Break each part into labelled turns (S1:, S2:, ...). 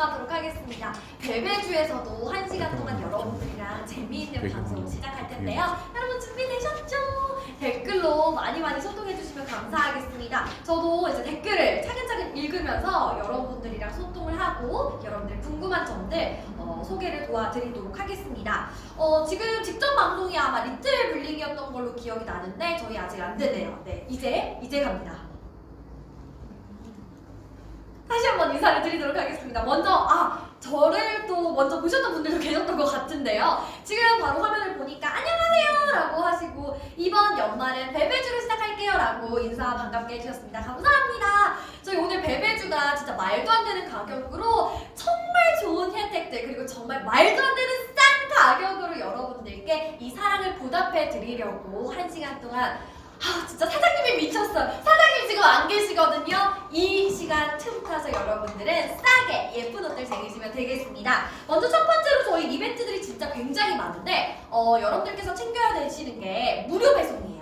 S1: 방송하도록 하겠습니다. 베베주에서도 한 시간 동안 여러분들이랑 재미있는 방송 시작할 텐데요. 여러분 준비되셨죠? 댓글로 많이 많이 소통해 주시면 감사하겠습니다. 저도 이제 댓글을 차근차근 읽으면서 여러분들이랑 소통을 하고 여러분들 궁금한 점들 어, 소개를 도와드리도록 하겠습니다. 어, 지금 직전 방송이 아마 리틀 블링이었던 걸로 기억이 나는데 저희 아직 안 되네요. 네, 이제 이제 갑니다. 다시 한번 인사를 드리도록 하겠습니다. 먼저 아 저를 또 먼저 보셨던 분들도 계셨던 것 같은데요. 지금 바로 화면을 보니까 안녕하세요 라고 하시고 이번 연말은 베베주로 시작할게요 라고 인사 반갑게 해주셨습니다. 감사합니다. 저희 오늘 베베주가 진짜 말도 안 되는 가격으로 정말 좋은 혜택들 그리고 정말 말도 안 되는 싼 가격으로 여러분들께 이 사랑을 보답해 드리려고 한 시간 동안 아 진짜 사장님이 미쳤어요. 사장님 지금 안 계시거든요. 이 시간 틈 타서 여러분들은 싸게 예쁜 옷들 챙기시면 되겠습니다. 먼저 첫 번째로 저희 이벤트들이 진짜 굉장히 많은데 어, 여러분들께서 챙겨야 되시는 게 무료 배송이에요.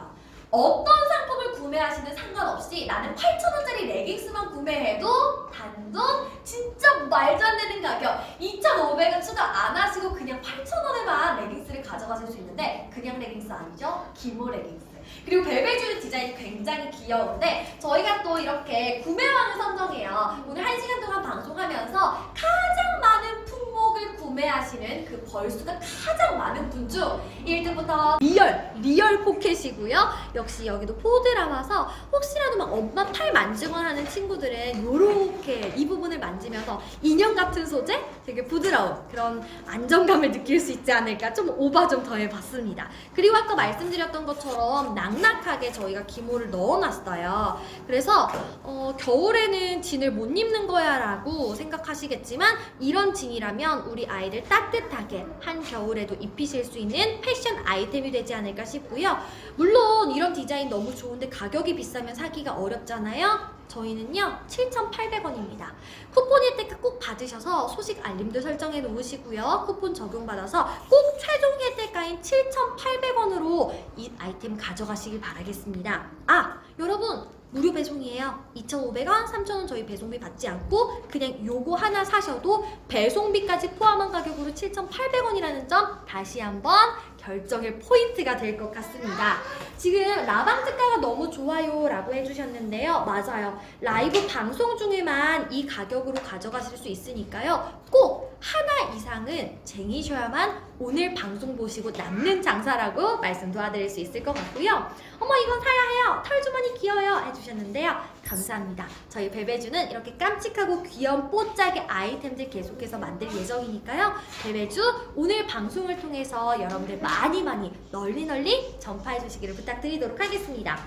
S1: 어떤 상품을 구매하시는 상관없이 나는 8,000원짜리 레깅스만 구매해도 단돈 진짜 말도 안 되는 가격 2,500원 추가 안 하시고 그냥 8,000원에만 레깅스를 가져가실 수 있는데 그냥 레깅스 아니죠? 기모 레깅스 그리고 벨벳줄 디자인이 굉장히 귀여운데 저희가 또 이렇게 구매왕을 선정해요. 오늘 한 시간 동안 방송하면서 가장 많은 품목을 구매하시는 그 벌수가 가장 많은 분 중 1등부터 리얼 리얼 포켓이고요. 역시 여기도 포드라와서 혹시라도 막 엄마 팔 만지거나 하는 친구들은 요렇게 이 부분을 만지면서 인형 같은 소재 되게 부드러운 그런 안정감을 느낄 수 있지 않을까 좀 오바 좀 더해봤습니다. 그리고 아까 말씀드렸던 것처럼 낙낙하게 저희가 기모를 넣어놨어요. 그래서 어, 겨울에는 진을 못 입는 거야 라고 생각하시겠지만 이런 진이라면 우리 아이들 따뜻하게 한 겨울에도 입히실 수 있는 패션 아이템이 되지 않을까 싶고요. 물론 이런 디자인 너무 좋은데 가격이 비싸면 사기가 어렵잖아요. 저희는요 7,800원입니다. 쿠폰 혜택 꼭 받으셔서 소식 알림도 설정해 놓으시고요. 쿠폰 적용받아서 꼭 최종 혜택가인 7,800원으로 이 아이템 가져가시길 바라겠습니다. 아 여러분 무료 배송이에요. 2,500원, 3,000원 저희 배송비 받지 않고 그냥 요거 하나 사셔도 배송비까지 포함한 가격으로 7,800원이라는 점 다시 한번 결정의 포인트가 될 것 같습니다. 지금 라방 특가가 너무 좋아요 라고 해주셨는데요. 맞아요. 라이브 방송 중에만 이 가격으로 가져가실 수 있으니까요. 꼭 하나 이상은 쟁이셔야만 오늘 방송 보시고 남는 장사라고 말씀 도와드릴 수 있을 것 같고요. 어머 이건 사야 해요. 털주머니 귀여워요 해주셨는데요. 감사합니다. 저희 베베주는 이렇게 깜찍하고 귀여운 뽀짝의 아이템들 계속해서 만들 예정이니까요. 베베주 오늘 방송을 통해서 여러분들 많이 많이 널리 널리 전파해 주시기를 부탁드리도록 하겠습니다.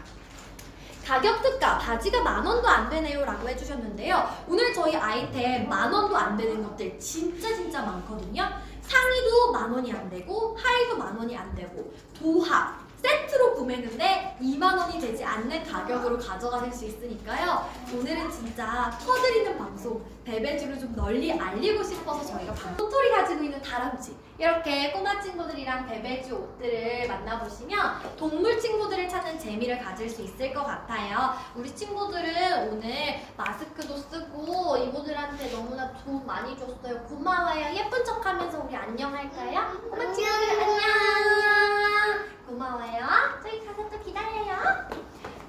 S1: 가격 특가 바지가 만 원도 안 되네요 라고 해주셨는데요. 오늘 저희 아이템 만 원도 안 되는 것들 진짜 진짜 많거든요. 상의도 만 원이 안 되고 하의도 만 원이 안 되고 도하 세트로 구매했는데 2만 원이 되지 않는 가격으로 가져가실 수 있으니까요 오늘은 진짜 퍼드리는 방송 베베주를 좀 널리 알리고 싶어서 저희가 방토리 가지고 있는 다람쥐 이렇게 꼬마 친구들이랑 베베주 옷들을 만나보시면 동물 친구들을 찾는 재미를 가질 수 있을 것 같아요. 우리 친구들은 오늘 마스크도 쓰고 이모들한테 너무나 돈 많이 줬어요. 고마워요. 예쁜 척 하면서 우리 안녕할까요? 꼬마 친구들 안녕! 고마워요. 저희 가서 또 기다려요.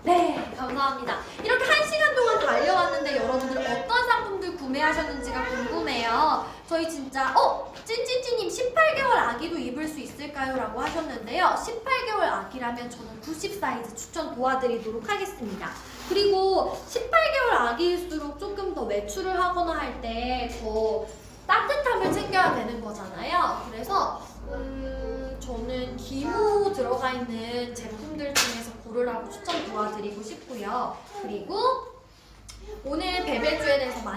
S1: 네, 감사합니다. 이렇게 한 시간 동안 달려왔는데 여러분들 어떤 상품들 구매하셨는지가 궁금해요. 저희 진짜 어 찐찐찐님 18개월 아기도 입을 수 있을까요? 라고 하셨는데요. 18개월 아기라면 저는 90 사이즈 추천 도와드리도록 하겠습니다. 그리고 18개월 아기일수록 조금 더 외출을 하거나 할 때 더 따뜻함을 챙겨야 되는 거잖아요. 그래서 음, 저는 기모 들어가 있는 제품들 중에서 고르라고 추천 도와드리고 싶고요. 그리고 오늘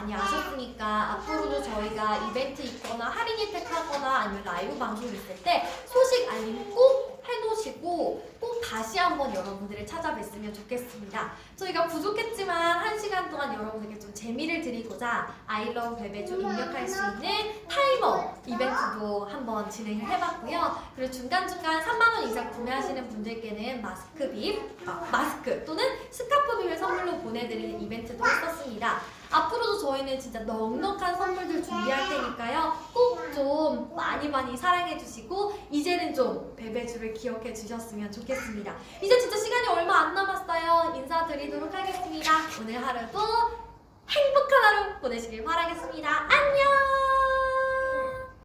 S1: 많이 아셨으니까 앞으로도 저희가 이벤트 있거나 할인 혜택 하거나 아니면 라이브 방송 있을 때 소식 알림 꼭 해놓으시고 꼭 다시 한번 여러분들을 찾아뵀으면 좋겠습니다. 저희가 부족했지만 한 시간 동안 여러분들께 좀 재미를 드리고자 아이러브 베베주 입력할 수 있는 타이머 이벤트도 한번 진행을 해봤고요. 그리고 중간중간 3만원 이상 구매하시는 분들께는 마스크빗, 아, 마스크 또는 스카프빗을 선물로 보내드리는 이벤트도 했었습니다. 앞으로도 저희는 진짜 넉넉한 선물들 준비할 테니까요. 꼭 좀 많이 많이 사랑해 주시고 이제는 좀 베베주를 기억해 주셨으면 좋겠습니다. 이제 진짜 시간이 얼마 안 남았어요. 인사드리도록 하겠습니다. 오늘 하루도 행복한 하루 보내시길 바라겠습니다.